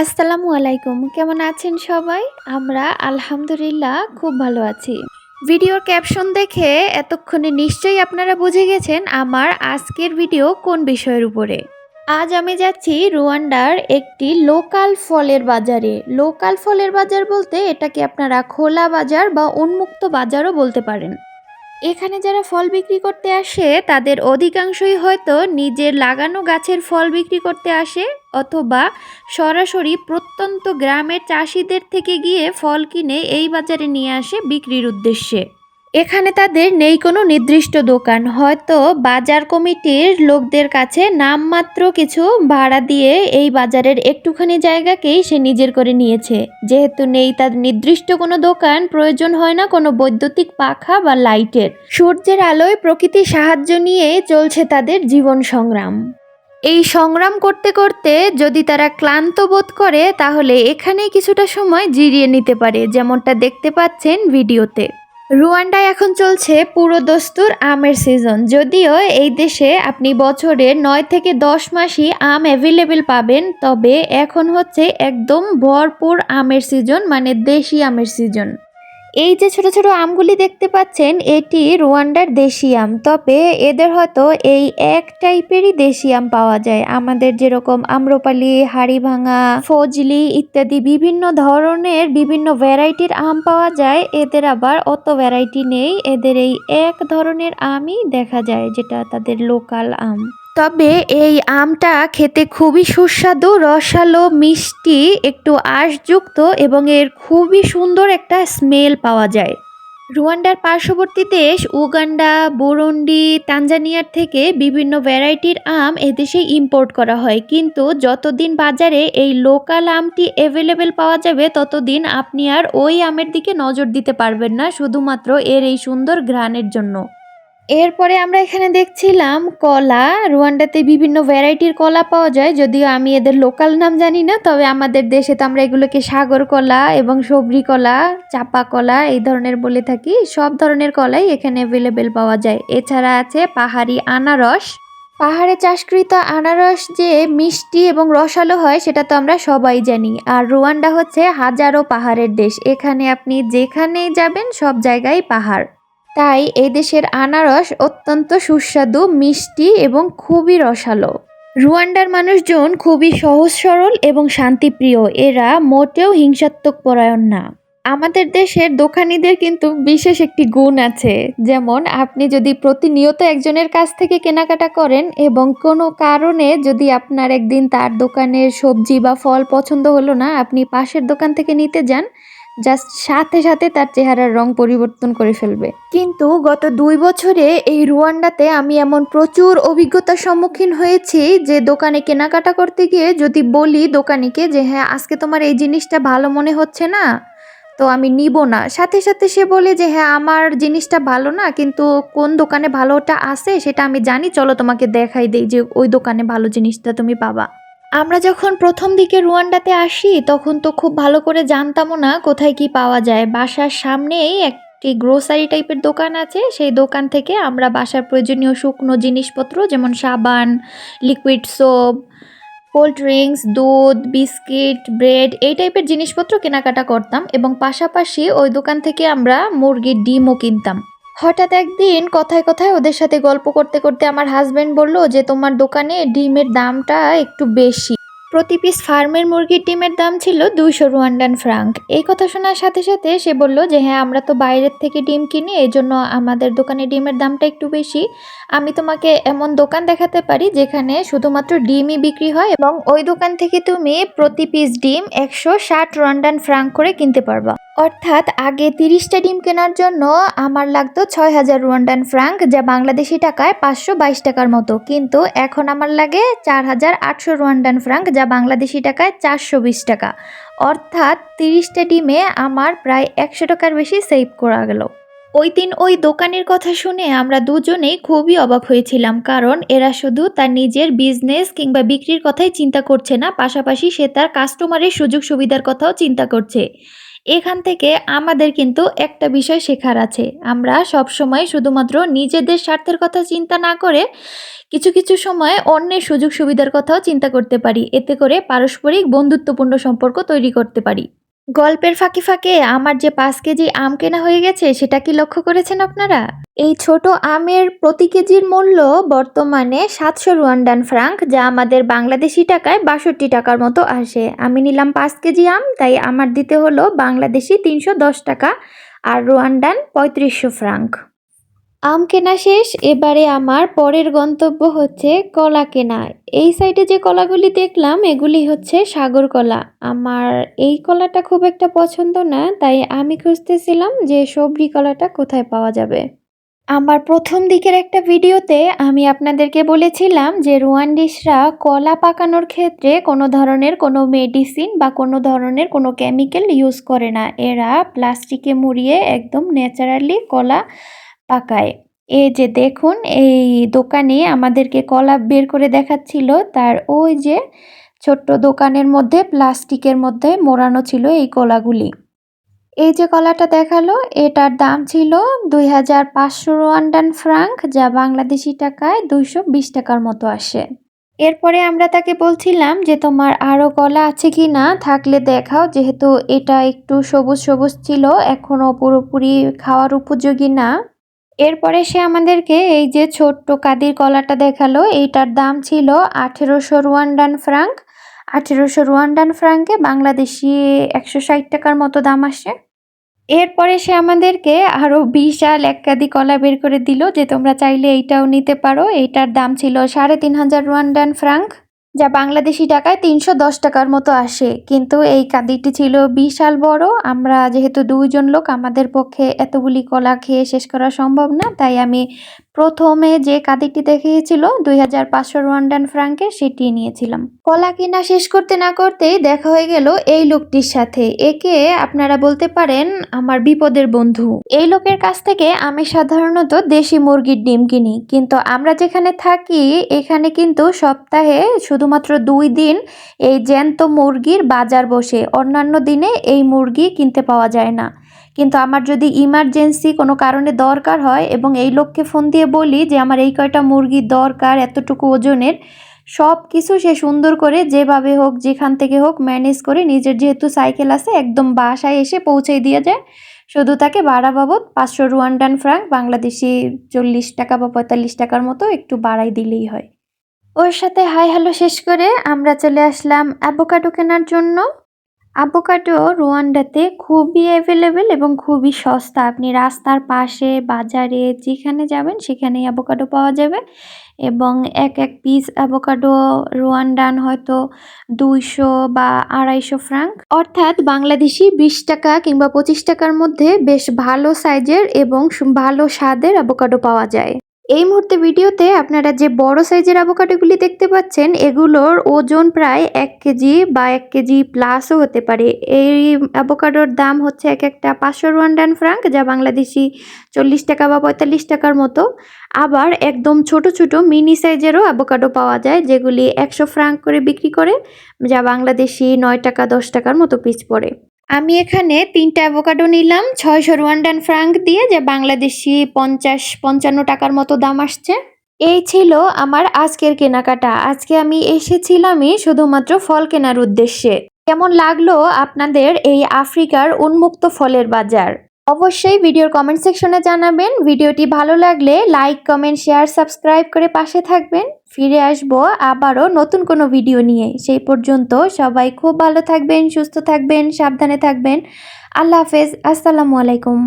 আসসালামু আলাইকুম। কেমন আছেন সবাই? আমরা আলহামদুলিল্লাহ খুব ভালো আছি। ভিডিওর ক্যাপশন দেখে এতক্ষণে নিশ্চয়ই আপনারা বুঝে গেছেন আমার আজকের ভিডিও কোন বিষয়ের উপরে। আজ আমি যাচ্ছি রুয়ান্ডার একটি লোকাল ফলের বাজারে। লোকাল ফলের বাজার বলতে এটাকে আপনারা খোলা বাজার বা উন্মুক্ত বাজারও বলতে পারেন। এখানে যারা ফল বিক্রি করতে আসে, তাদের অধিকাংশই হয়তো নিজের লাগানো গাছের ফল বিক্রি করতে আসে অথবা সরাসরি প্রত্যন্ত গ্রামের চাষিদের থেকে গিয়ে ফল কিনে এই বাজারে নিয়ে আসে বিক্রির উদ্দেশ্যে। এখানে তাদের নেই কোনো নির্দিষ্ট দোকান। হয়তো বাজার কমিটির লোকদের কাছে নামমাত্র কিছু ভাড়া দিয়ে এই বাজারের একটুখানি জায়গাকেই সে নিজের করে নিয়েছে। যেহেতু নেই তার নির্দিষ্ট কোনো দোকান, প্রয়োজন হয় না কোনো বৈদ্যুতিক পাখা বা লাইটের। সূর্যের আলোয় প্রকৃতির সাহায্য নিয়ে চলছে তাদের জীবন সংগ্রাম। এই সংগ্রাম করতে করতে যদি তারা ক্লান্ত বোধ করে, তাহলে এখানেই কিছুটা সময় জিরিয়ে নিতে পারে, যেমনটা দেখতে পাচ্ছেন ভিডিওতে। রুয়ান্ডায় এখন চলছে পুরো দস্তুর আমের সিজন যদিও এই দেশে আপনি বছরের নয় থেকে দশ মাসই আম অ্যাভেলেবেল পাবেন, তবে এখন হচ্ছে একদম ভরপুর আমের সিজন মানে দেশি আমের সিজন এই যে ছোট ছোট আমগুলি দেখতে পাচ্ছেন, এটি রুয়ান্ডার দেশি আম। তবে এদের হয়তো এই এক টাইপেরই দেশি আম পাওয়া যায়। আমাদের যেরকম আম্রপালি, হাড়িভাঙা, ফজলি ইত্যাদি বিভিন্ন ধরনের বিভিন্ন ভ্যারাইটির আম পাওয়া যায়। এদের আবার অত ভ্যারাইটি নেই। এদের এই এক ধরনের আমই দেখা যায়, যেটা তাদের লোকাল আম। তবে এই আমটা খেতে খুবই সুস্বাদু, রসালো, মিষ্টি, একটু আঁশযুক্ত এবং এর খুবই সুন্দর একটা স্মেল পাওয়া যায়। রুয়ান্ডার পার্শ্ববর্তী দেশ উগান্ডা, বুরুন্ডি, তানজানিয়ার থেকে বিভিন্ন ভ্যারাইটির আম এদেশে ইম্পোর্ট করা হয়। কিন্তু যতদিন বাজারে এই লোকাল আমটি অ্যাভেলেবেল পাওয়া যাবে, ততদিন আপনি আর ওই আমের দিকে নজর দিতে পারবেন না, শুধুমাত্র এর এই সুন্দর ঘ্রাণের জন্য। এরপরে আমরা এখানে দেখছিলাম কলা, রুয়ান্ডাতে বিভিন্ন ভ্যারাইটির কলা পাওয়া যায়, যদিও আমি এদের লোকাল নাম জানি না, তবে আমাদের দেশে তো আমরা এগুলোকে সাগর কলা এবং সবরি কলা, চাপা কলা এই ধরনের বলে থাকি, সব ধরনের কলাই এখানে অ্যাভেলেবেল পাওয়া যায়। এছাড়া আছে পাহাড়ি আনারস। পাহাড়ে চাষকৃত আনারস যে মিষ্টি এবং রসালো হয়, সেটা তো আমরা সবাই জানি। আর রুয়ান্ডা হচ্ছে হাজারো পাহাড়ের দেশ, এখানে আপনি যেখানেই যাবেন সব জায়গায় পাহাড়। তাই এই দেশের আনারস অত্যন্ত সুস্বাদু, মিষ্টি এবং খুবই রসালো। রুয়ান্ডার মানুষজন খুবই সহজ, সরল এবং শান্তিপ্রিয়। এরা মোটেও হিংসাত্মক পরায়ণ না। আমাদের দেশের দোকানিদের কিন্তু বিশেষ একটি গুণ আছে। যেমন, আপনি যদি প্রতিনিয়ত একজনের কাছ থেকে কেনাকাটা করেন এবং কোনো কারণে যদি আপনার একদিন তার দোকানের সবজি বা ফল পছন্দ হলো না, আপনি পাশের দোকান থেকে নিতে যান জাস্ট সাথে সাথে তার চেহারার রং পরিবর্তন করে ফেলবে। কিন্তু গত দুই বছরে এই রুয়ান্ডাতে আমি এমন প্রচুর অভিজ্ঞতার সম্মুখীন হয়েছি যে দোকানে কেনাকাটা করতে গিয়ে যদি বলি দোকানিকে যে হ্যাঁ আজকে তোমার এই জিনিসটা ভালো মনে হচ্ছে না, তো আমি নিব না। সাথে সাথে সে বলে যে হ্যাঁ আমার জিনিসটা ভালো না, কিন্তু কোন দোকানে ভালোটা আছে সেটা আমি জানি, চলো তোমাকে দেখাই দিই যে ওই দোকানে ভালো জিনিসটা তুমি পাবা। আমরা যখন প্রথম দিকে রুয়ান্ডাতে আসি, তখন তো খুব ভালো করে জানতামও না কোথায় কি পাওয়া যায়। বাসার সামনেই একটি গ্রোসারি টাইপের দোকান আছে। সেই দোকান থেকে আমরা বাসার প্রয়োজনীয় শুকনো জিনিসপত্র যেমন সাবান লিকুইড সোপ কোল্ড ড্রিঙ্কস দুধ, বিস্কিট, ব্রেড, এই টাইপের জিনিসপত্র কেনাকাটা করতাম এবং পাশাপাশি ওই দোকান থেকে আমরা মুরগির ডিমও কিনতাম। হঠাৎ একদিন কথায় কথায় ওদের সাথে গল্প করতে করতে আমার হাজব্যান্ড বলল যে, তোমার দোকানে ডিমের দামটা একটু বেশি। প্রতি পিস ফার্মের মুরগির ডিমের দাম ছিল দুইশো রুয়ান্ডান ফ্রাঙ্ক। এই কথা শোনার সাথে সাথে সে বলল যে হ্যাঁ আমরা তো বাইরের থেকে ডিম কিনি এই জন্য আমাদের দোকানে ডিমের দামটা একটু বেশি। আমি তোমাকে এমন দোকান দেখাতে পারি যেখানে শুধুমাত্র ডিমই বিক্রি হয় এবং ওই দোকান থেকে তুমি প্রতি পিস ডিম একশো ষাট রুয়ান্ডান ফ্রাঙ্ক করে কিনতে পারবা। অর্থাৎ আগে তিরিশটা ডিম কেনার জন্য আমার লাগতো ছয় হাজার রুয়ান্ডান ফ্রাঙ্ক, যা বাংলাদেশি টাকায় পাঁচশো বাইশ টাকার মতো। কিন্তু এখন আমার লাগে চার হাজার আটশো রুয়ান্ডান ফ্রাঙ্ক, যা বাংলাদেশি টাকায় চারশো বিশ টাকা। অর্থাৎ তিরিশটা ডিমে আমার প্রায় একশো টাকার বেশি সেভ করা গেল। ওই দিন ওই দোকানের কথা শুনে আমরা দুজনেই খুবই অবাক হয়েছিলাম, কারণ এরা শুধু তার নিজের বিজনেস কিংবা বিক্রির কথাই চিন্তা করছে না, পাশাপাশি সে তার কাস্টমারের সুযোগ সুবিধার কথাও চিন্তা করছে। এখান থেকে আমাদের কিন্তু একটা বিষয় শেখার আছে। আমরা সব সময় শুধুমাত্র নিজেদের স্বার্থের কথা চিন্তা না করে কিছু কিছু সময় অন্যের সুযোগ সুবিধার কথাও চিন্তা করতে পারি। এতে করে পারস্পরিক বন্ধুত্বপূর্ণ সম্পর্ক তৈরি করতে পারি। গল্পের ফাঁকে ফাঁকে আমার যে পাঁচ কেজি আম কেনা হয়ে গেছে, সেটা কি লক্ষ্য করেছেন আপনারা? এই ছোট আমের প্রতি কেজির মূল্য বর্তমানে সাতশো রুয়ান্ডান ফ্রাঙ্ক, যা আমাদের বাংলাদেশি টাকায় বাষট্টি টাকার মতো আসে। আমি নিলাম পাঁচ কেজি আম, তাই আমার দিতে হলো বাংলাদেশি তিনশো দশ টাকা আর রুয়ান্ডান পঁয়ত্রিশশো ফ্রাঙ্ক। আম কেনা শেষ, এবারে আমার পরের গন্তব্য হচ্ছে কলা কেনা। এই সাইডে যে কলাগুলি দেখলাম, এগুলি হচ্ছে সাগর কলা। আমার এই কলাটা খুব একটা পছন্দ না, তাই আমি খুঁজতেছিলাম যে সবরি কলাটা কোথায় পাওয়া যাবে। আমার প্রথম দিকের একটা ভিডিওতে আমি আপনাদেরকে বলেছিলাম যে রুয়ান্ডিসরা কলা পাকানোর ক্ষেত্রে কোনো ধরনের কোনো মেডিসিন বা কোনো ধরনের কোনো কেমিক্যাল ইউজ করে না। এরা প্লাস্টিকে মুড়িয়ে একদম ন্যাচারালি কলা পাকায়। এই যে দেখুন, এই দোকানে আমাদেরকে কলা বের করে দেখাচ্ছিল, তার ওই যে ছোট্ট দোকানের মধ্যে, প্লাস্টিকের মধ্যে মোড়ানো ছিল এই কলাগুলি। এই যে কলাটা দেখাল, এটার দাম ছিল দুই হাজার পাঁচশো রোয়ান্ডান ফ্রাঙ্ক, যা বাংলাদেশি টাকায় দুইশো বিশ টাকার মতো আসে। এরপরে আমরা তাকে বলছিলাম যে, তোমার আরও কলা আছে কি না? থাকলে দেখাও, যেহেতু এটা একটু সবুজ সবুজ ছিল এখনও পুরোপুরি খাওয়ার উপযোগী না। এরপরে সে আমাদেরকে এই যে ছোট্ট কাদির কলাটা দেখাল, এইটার দাম ছিল আঠেরোশো রুয়ান্ডান ফ্রাঙ্ক। আঠেরোশো রুয়ান্ডান ফ্রাঙ্কে বাংলাদেশি একশো ষাট টাকার মতো দাম আসে। এরপরে সে আমাদেরকে আরও বিশাল এক কাদি কলা বের করে দিল যে তোমরা চাইলে এইটাও নিতে পারো। এইটার দাম ছিল সাড়ে তিন হাজার রুয়ান্ডান ফ্রাঙ্ক। যা বাংলাদেশি টাকায় তিনশো দশ টাকার মতো আসে। কিন্তু এই কাঁদিটি ছিল বিশাল বড়। আমরা যেহেতু দুইজন লোক, আমাদের পক্ষে এতগুলি কলা খেয়ে শেষ করা সম্ভব না, তাই আমি প্রথমে যে কাদিটি দেখিয়েছিল, দুই হাজার পাঁচশো রোয়ান্ডান ফ্রাঙ্কের সেটি নিয়েছিলাম। কলা কিনা শেষ করতে না করতেই দেখা হয়ে গেল এই লোকটির সাথে। একে আপনারা বলতে পারেন আমার বিপদের বন্ধু। এই লোকের কাছ থেকে আমি সাধারণত দেশি মুরগির ডিম কিনি, কিন্তু আমরা যেখানে থাকি, এখানে কিন্তু সপ্তাহে শুধুমাত্র দুই দিন এই জ্যান্ত মুরগির বাজার বসে। অন্যান্য দিনে এই মুরগি কিনতে পাওয়া যায় না। কিন্তু আমার যদি ইমার্জেন্সি কোনো কারণে দরকার হয় এবং এই লোককে ফোন দিয়ে বলি যে আমার এই কয়টা মুরগির দরকার, এতটুকু ওজনের সব কিছু সে সুন্দর করে যেভাবে হোক, যেখান থেকে হোক ম্যানেজ করে নিজের যেহেতু সাইকেল আছে, একদম বাসায় এসে পৌঁছে দিয়ে যায়। শুধু তাকে ভাড়া বাবদ পাঁচশো রুয়ান্ডান ফ্রাঙ্ক বাংলাদেশি চল্লিশ টাকা বা পঁয়তাল্লিশ টাকার মতো একটু বাড়াই দিলেই হয়। ওর সাথে হাই হ্যালো শেষ করে আমরা চলে আসলাম অ্যাভোকাডো কেনার জন্য। আভোকাডো রোয়ান্ডাতে খুবই অ্যাভেলেবেল এবং খুবই সস্তা। আপনি রাস্তার পাশে, বাজারে, যেখানে যাবেন, সেখানেই অ্যাভোকাডো পাওয়া যাবে। এবং এক এক পিস অ্যাভোকাডো রুয়ান্ডান হয়তো দুইশো বা আড়াইশো ফ্রাঙ্ক অর্থাৎ বাংলাদেশি বিশ টাকা কিংবা পঁচিশ টাকার মধ্যে বেশ ভালো সাইজের এবং ভালো স্বাদের অ্যাভোকাডো পাওয়া যায়। এই মুহূর্তে ভিডিওতে আপনারা যে বড় সাইজের অ্যাভোকাডোগুলি দেখতে পাচ্ছেন, এগুলোর ওজন প্রায় এক কেজি বা এক কেজি প্লাসও হতে পারে। এই অ্যাভোকাডোর দাম হচ্ছে এক একটা পাঁচশো রুয়ান্ডান ফ্রাঙ্ক, যা বাংলাদেশি চল্লিশ টাকা বা পঁয়তাল্লিশ টাকার মতো। আবার একদম ছোট ছোট মিনি সাইজেরও অ্যাভোকাডো পাওয়া যায়, যেগুলি একশো ফ্রাঙ্ক করে বিক্রি করে, যা বাংলাদেশি নয় টাকা দশ টাকার মতো পিস পড়ে। আমি এখানে তিনটা অ্যাভোকাডো নিলাম, ছয়শো রুয়ান্ডান ফ্রাঙ্ক দিয়ে, যে বাংলাদেশি পঞ্চাশ, পঞ্চান্ন টাকার মতো দাম আসছে। এই ছিল আমার আজকের কেনাকাটা। আজকে আমি এসেছিলামই শুধুমাত্র ফল কেনার উদ্দেশ্যে। কেমন লাগল আপনাদের এই আফ্রিকার উন্মুক্ত ফলের বাজার? অবশ্যই ভিডিওর কমেন্ট সেকশনে জানাবেন। ভিডিওটি ভালো লাগলে লাইক কমেন্ট শেয়ার সাবস্ক্রাইব করে পাশে থাকবেন। ফিরে আসব আবারও নতুন কোনো ভিডিও নিয়ে। সেই পর্যন্ত সবাই খুব ভালো থাকবেন, সুস্থ থাকবেন, সাবধানে থাকবেন। আল্লাহ হাফেজ, আসসালামু আলাইকুম।